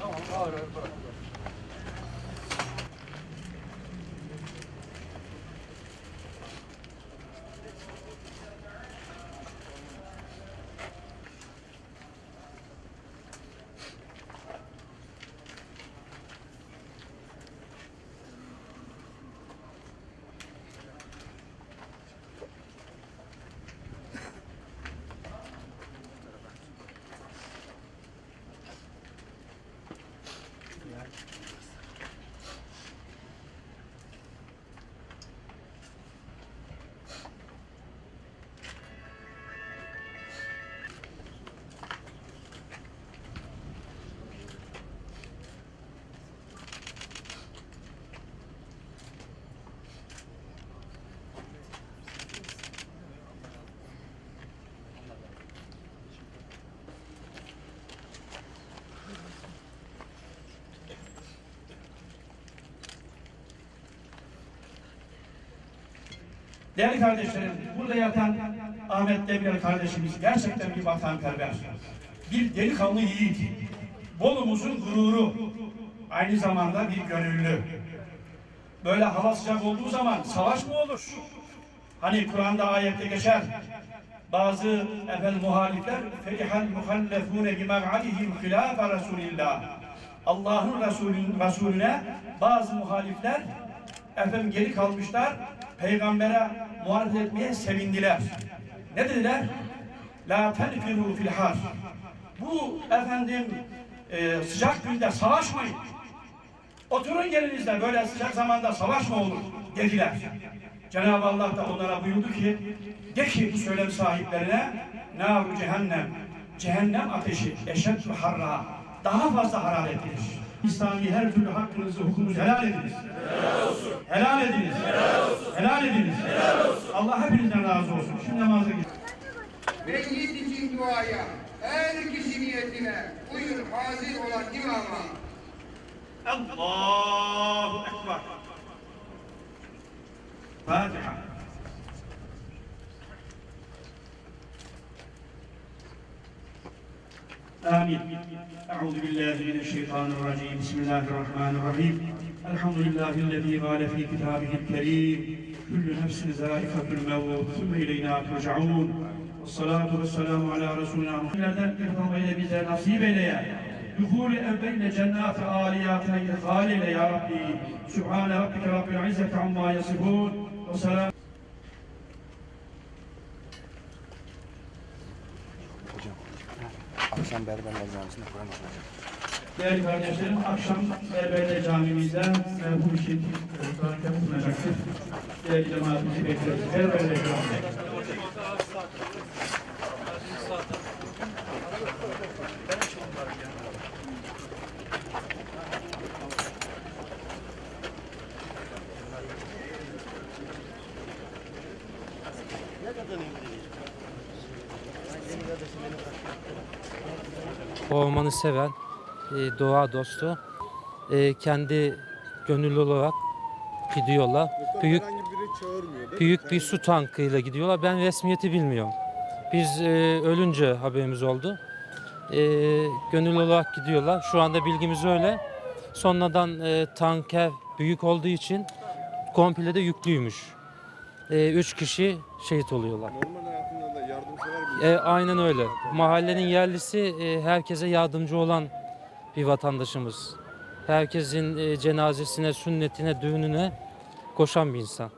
Tamam, ağır ağır bırak. Değerli kardeşlerim, burada yatan Ahmet Demir kardeşimiz gerçekten bir vatanperver. Bir delikanlı yiğit. Bolumuzun gururu. Aynı zamanda bir gönüllü. Böyle hava sıcak olduğu zaman savaş mı olur? Hani Kur'an'da ayette geçer. Bazı efendim muhalifler ferihal muhallefune bimag'adihim hilafe Resulillah. Allah'ın Resulün, Resulüne bazı muhalifler efendim geri kalmışlar. Peygambere muhalefet etmeye sevindiler. Ne dediler? La tenfiru fil har. Bu efendim e, sıcak günde savaşmayın. Oturun yerinizde böyle sıcak zamanda savaş mı olur dediler. Cenab-ı Allah da onlara buyurdu ki de ki bu söylem sahiplerine naru cehennem cehennem ateşi eşed ve harra daha fazla hararetlidir. İslami her türlü hakkınızı hukukunuzu helal ediniz. Helal olsun. Helal ediniz. Helal olsun. Helal ediniz. Helal olsun. Allah hepinizden razı olsun. Şimdi namaza gidelim. Meclis için duaya, her kişi niyetine buyur hazır olan imama. Allahu Ekber. Fatiha. آمين أعوذ بالله من الشيطان الرجيم بسم الله الرحمن الرحيم الحمد لله الذي قال في كتابه الكريم Kullu nefsin zâikatül mevvûd, sümme ileynâ turcaûn. Vessalâtu vesselamu alâ Resulina Muhammed'den irhamayla bize nasip eyleye. Duhul-i enbeyne cennâfe âliyâtına idhâl eyle ya Rabbi. Sübhâne Rabbike Rabbil izzeti ammâ yasifûn. Vesselâmu Akşam berberler camisinde Kur'an okunacak. Değerli kardeşlerim, akşam Berberde camimizde merhum için Kur'an-ı okunacaktır. Değerli cemaatimizi bekleriz. Berberde camide. ormanı seven, e, doğa dostu, e, kendi gönüllü olarak gidiyorlar. Büyük Herhangi biri çağırmıyor değil mi? büyük bir su tankıyla gidiyorlar. Ben resmiyeti bilmiyorum. Biz e, ölünce haberimiz oldu. E, gönüllü olarak gidiyorlar. Şu anda bilgimiz öyle. Sonradan e, tanker büyük olduğu için komple de yüklüymüş. E, üç kişi şehit oluyorlar. Normal hayatında da yardımsever bir E, aynen öyle. Mahallenin yerlisi e, herkese yardımcı olan bir vatandaşımız. Herkesin e, cenazesine, sünnetine, düğününe koşan bir insan.